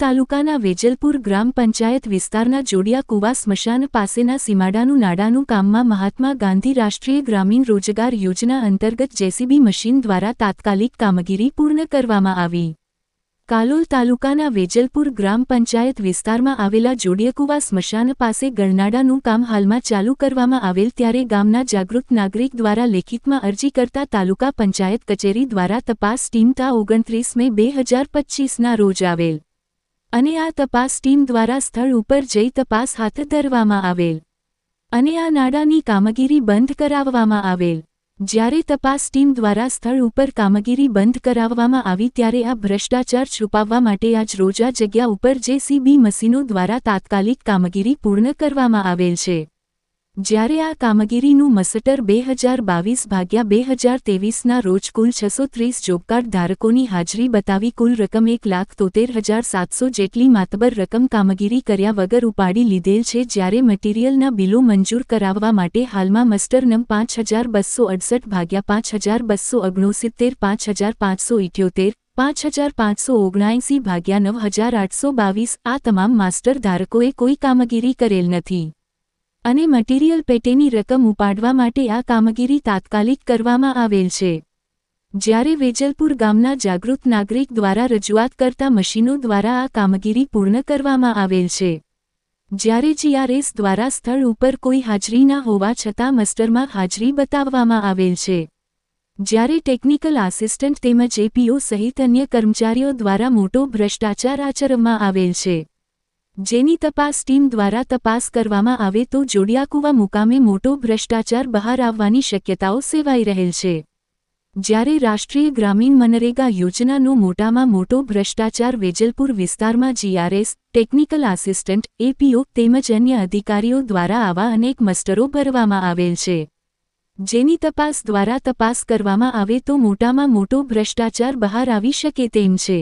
તાલુકાના વેજલપુર ગ્રામ પંચાયત વિસ્તારના જોડિયા કુવા સ્મશાન પાસેના સીમાડાનું નાડાનું કામમાં મહાત્મા ગાંધી રાષ્ટ્રીય ગ્રામીણ રોજગાર યોજના અંતર્ગત જેસીબી મશીન દ્વારા તાત્કાલિક કામગીરી પૂર્ણ કરવામાં આવી. કાલોલ તાલુકાના વેજલપુર ગ્રામ પંચાયત વિસ્તારમાં આવેલા જોડિયકુવા સ્મશાન પાસે ગણનાડાનું કામ હાલમાં ચાલુ કરવામાં આવેલ ત્યારે ગામના જાગૃત નાગરિક દ્વારા લેખિતમાં અરજી કરતા તાલુકા પંચાયત કચેરી દ્વારા તપાસ ટીમ તા ઓગણત્રીસ મે બે હજાર પચ્ચીસના રોજ આવેલ. અને આ તપાસ ટીમ દ્વારા સ્થળ ઉપર જઈ તપાસ હાથ ધરવામાં આવેલ. અને આ નાડાની કામગીરી બંધ કરાવવામાં આવેલ. જ્યારે તપાસ ટીમ દ્વારા સ્થળ ઉપર કામગીરી બંધ કરાવવામાં આવી ત્યારે આ ભ્રષ્ટાચાર છુપાવવા માટે આજ રોજ જગ્યા ઉપર જેસીબી મશીનો દ્વારા તાત્કાલિક કામગીરી પૂર્ણ કરવામાં આવેલ છે. જ્યારે આ કામગીરીનું મસટર બે હજાર બાવીસ ભાગ્યા બે હજાર તેવીસના રોજ કુલ છસો ત્રીસ જોબકાર્ડ ધારકોની હાજરી બતાવી કુલ રકમ એક લાખ તોતેર હજાર સાતસો જેટલી માતબર રકમ કામગીરી કર્યા વગર ઉપાડી લીધેલ છે જ્યારે મટીરીયલના બિલો મંજૂર કરાવવા માટે હાલમાં મસ્ટર નમ પાંચ હજાર બસો અડસઠ ભાગ્યા પાંચ હજાર બસો ઓગણસિત્તેર પાંચ હજાર પાંચસો ઇઠ્યોતેર પાંચ હજાર પાંચસો ઓગણાએંસી ભાગ્યા નવ હજાર આઠસો બાવીસ આ તમામ માસ્ટર ધારકોએ કોઈ કામગીરી કરેલ નથી. અને મટીરીયલ પેટેની રકમ ઉપાડવા માટે આ કામગીરી તાત્કાલિક કરવામાં આવેલ છે. જ્યારે વેજલપુર ગામના જાગૃત નાગરિક દ્વારા રજૂઆત કરતા મશીનો દ્વારા આ કામગીરી પૂર્ણ કરવામાં આવેલ છે. જ્યારે જીઆરએસ દ્વારા સ્થળ ઉપર કોઈ હાજરી ના હોવા છતાં મસ્ટરમાં હાજરી બતાવવામાં આવેલ છે. જ્યારે ટેકનિકલ આસિસ્ટન્ટ તેમજ એપીઓ સહિત અન્ય કર્મચારીઓ દ્વારા મોટો ભ્રષ્ટાચાર આચરવામાં આવેલ છે. જેની તપાસ ટીમ દ્વારા તપાસ કરવામાં આવે તો જોડિયાકુવા મુકામે મોટો ભ્રષ્ટાચાર બહાર આવવાની શક્યતાઓ સેવાઈ રહેલ છે. જ્યારે રાષ્ટ્રીય ગ્રામીણ મનરેગા યોજનાનો મોટામાં મોટો ભ્રષ્ટાચાર વેજલપુર વિસ્તારમાં જીઆરએસ, ટેકનિકલ આસિસ્ટન્ટ, એપીઓ તેમજ અન્ય અધિકારીઓ દ્વારા આવા અનેક મસ્ટરો ભરવામાં આવેલ છે. જેની તપાસ દ્વારા તપાસ કરવામાં આવે તો મોટામાં મોટો ભ્રષ્ટાચાર બહાર આવી શકે તેમ છે.